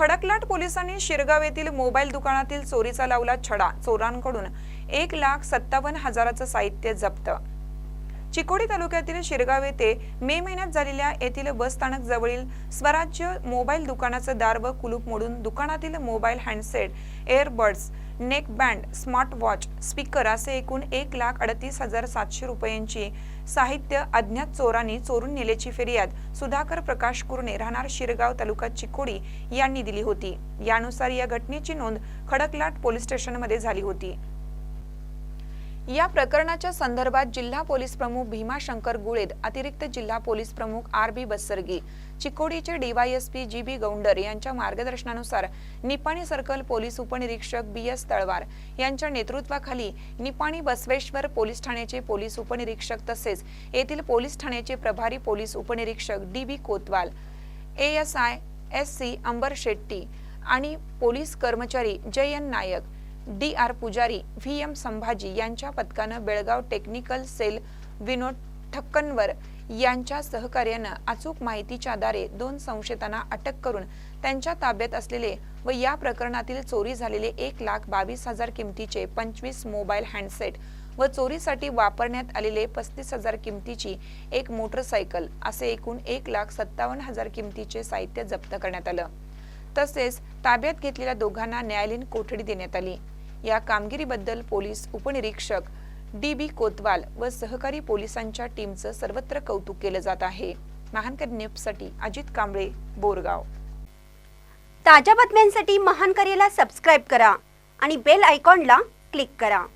खडकलाट पोलिसांनी शिरगाव येथील मोबाईल दुकानातील चोरीचा लावला छडा. चोरांकडून एक लाख सत्तावन्न हजाराचं साहित्य जप्त. चिकोडी तालुक्यातील शिरगाव येथे मे महिन्यात झालेल्या येथील बस स्थानक जवळील स्वराज्य मोबाईल दुकानाचं दार व कुलूप मोडून दुकानातील mobile handset airbuds neck band smart watch speaker असे एकूण एक लाख अडतीस हजार सातशे रुपयांची साहित्य अज्ञात चोरांनी चोरून नेल्याची फिर्याद सुधाकर प्रकाश कुर्णे राहणार शिरगाव तालुका चिकोडी यांनी दिली होती. यानुसार या घटनेची नोंद खडकलाट पोलीस स्टेशनमध्ये झाली होती. या प्रकरणाच्या संदर्भात जिल्हा पोलीस प्रमुख भीमाशंकर गुळेद अतिरिक्त जिल्हा पोलीस प्रमुख आर बी बस्सर्गी चिकोडीचे डीवायएसपी जी बी गौंडर यांच्या मार्गदर्शनानुसार निपाणी सर्कल पोलीस उपनिरीक्षक बी एस तळवार यांच्या नेतृत्वाखाली निपाणी बसवेश्वर पोलीस ठाण्याचे पोलीस उपनिरीक्षक तसेच येथील पोलीस ठाण्याचे प्रभारी पोलीस उपनिरीक्षक D B Kotwal A S I S C Amber Shetty आणि पोलीस कर्मचारी Jayan Nayak D R Pujari V M Sambhaji यांच्या पथकानं बेळगाव टेक्निकल सेल विनोद ठक्कनवर यांच्या सहकार्यानं अचूक माहितीच्या आधारे दोन संशयितांना अटक करून त्यांच्या ताब्यात असलेले व या प्रकरणातील चोरी झालेले एक लाख बावीस हजार किमतीचे पंचवीस मोबाईल हँडसेट व चोरीसाठी वापरण्यात आलेले पस्तीस हजार किमतीची एक मोटरसायकल असे एकूण एक लाख सत्तावन्न हजार किमतीचे साहित्य जप्त करण्यात आलं. तसेच ताब्यात घेतलेल्या दोघांना न्यायालयीन कोठडी देण्यात आली. या कामगिरीबद्दल पोलीस उपनिरीक्षक डी बी कोतवाल व सहकारी पोलिसांच्या टीमचं सर्वत्र कौतुक केलं जात आहे. महानकर न्यूजसाठी अजित कांबळे बोरगाव. ताज्या बातम्यांसाठी महान करेला सबस्क्राईब करा आणि बेल आयकॉनला क्लिक करा.